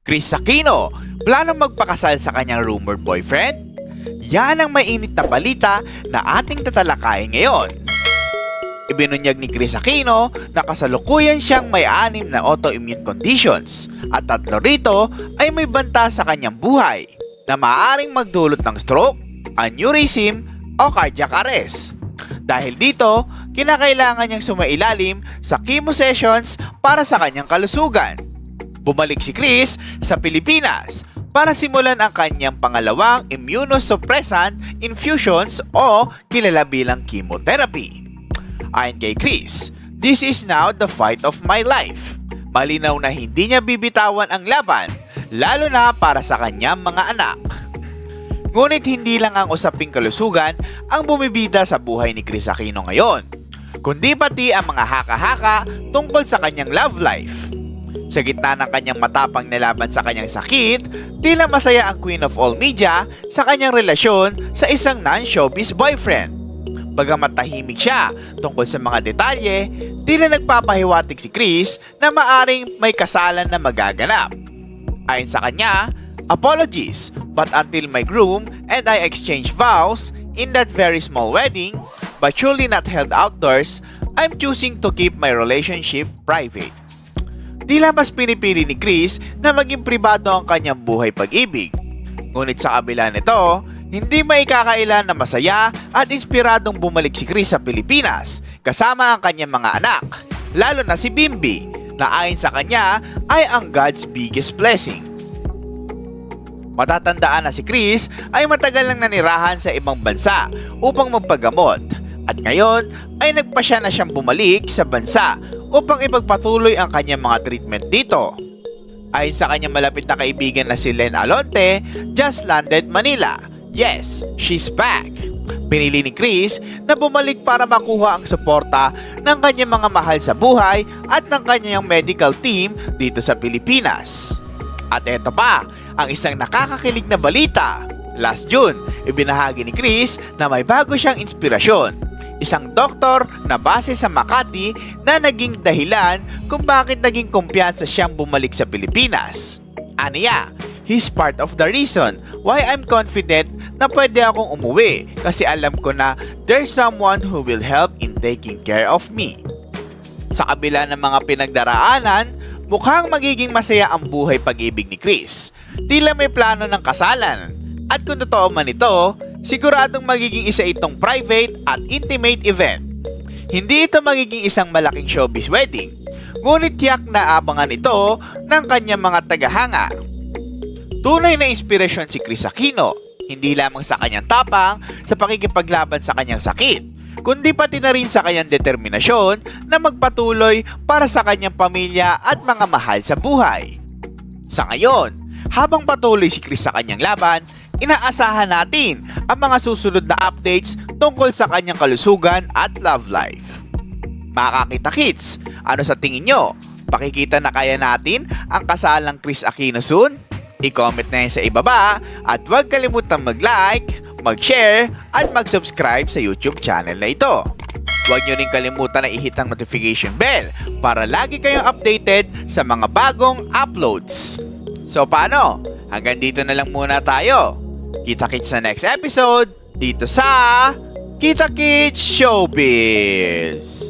Chris Aquino, planong magpakasal sa kanyang rumored boyfriend? Yan ang mainit na balita na ating tatalakayin ngayon. Ibinunyag ni Chris Aquino na kasalukuyan siyang may anim na autoimmune conditions at tatlo rito ay may banta sa kanyang buhay na maaaring magdulot ng stroke, aneurysm o cardiac arrest. Dahil dito, kinakailangan niyang sumailalim sa chemo sessions para sa kanyang kalusugan. Bumalik si Chris sa Pilipinas para simulan ang kanyang pangalawang immunosuppressant infusions o kilala bilang chemotherapy. Ayon kay Chris, this is now the fight of my life. Malinaw na hindi niya bibitawan ang laban, lalo na para sa kanyang mga anak. Ngunit hindi lang ang usaping kalusugan ang bumibida sa buhay ni Chris Aquino ngayon, kundi pati ang mga haka-haka tungkol sa kanyang love life. Sa gitna ng kanyang matapang nilaban sa kanyang sakit, tila masaya ang Queen of All Media sa kanyang relasyon sa isang non-showbiz boyfriend. Bagamat tahimik siya tungkol sa mga detalye, tila nagpapahiwatig si Chris na maaring may kasalan na magaganap. Ayon sa kanya, apologies, but until my groom and I exchange vows in that very small wedding, but surely not held outdoors, I'm choosing to keep my relationship private. Tila mas pinipili ni Chris na maging pribado ang kanyang buhay pag-ibig. Ngunit sa kabila nito, hindi may kakailan na masaya at inspiradong bumalik si Chris sa Pilipinas kasama ang kanyang mga anak, lalo na si Bimbi, na ayon sa kanya ay ang God's biggest blessing. Matatandaan na si Chris ay matagal nang nanirahan sa ibang bansa upang magpagamot at ngayon ay nagpasya na siyang bumalik sa bansa upang ipagpatuloy ang kanyang mga treatment dito. Ayon sa kanyang malapit na kaibigan na si Len Alonte, just landed Manila. Yes, she's back. Pinili ni Chris na bumalik para makuha ang suporta ng kanyang mga mahal sa buhay at ng kanyang medical team dito sa Pilipinas. At eto pa, ang isang nakakakilig na balita. Last June, ibinahagi ni Chris na may bago siyang inspirasyon. Isang doktor na base sa Makati na naging dahilan kung bakit naging kumpiyansa siyang bumalik sa Pilipinas. Aniya, he's part of the reason why I'm confident na pwede akong umuwi kasi alam ko na there's someone who will help in taking care of me. Sa kabila ng mga pinagdaraanan, mukhang magiging masaya ang buhay pag-ibig ni Chris. Tila may plano ng kasalan. At kung totoo man ito, siguradong magiging isa itong private at intimate event. Hindi ito magiging isang malaking showbiz wedding, ngunit tiyak na abangan ito ng kanyang mga tagahanga. Tunay na inspirasyon si Chris Aquino, hindi lamang sa kanyang tapang sa pakikipaglaban sa kanyang sakit, kundi pati na rin sa kanyang determinasyon na magpatuloy para sa kanyang pamilya at mga mahal sa buhay. Sa ngayon, habang patuloy si Chris sa kanyang laban, inaasahan natin ang mga susunod na updates tungkol sa kanyang kalusugan at love life. Makakita kids, ano sa tingin nyo? Pakikita na kaya natin ang kasalang Chris Aquino soon? I-comment na yan sa ibaba at huwag kalimutang mag-like, mag-share at mag-subscribe sa YouTube channel na ito. Huwag nyo rin kalimutan na i-hit ang notification bell para lagi kayong updated sa mga bagong uploads. So paano? Hanggang dito na lang muna tayo. Kita-kits sa next episode dito sa Kita Kids Showbiz.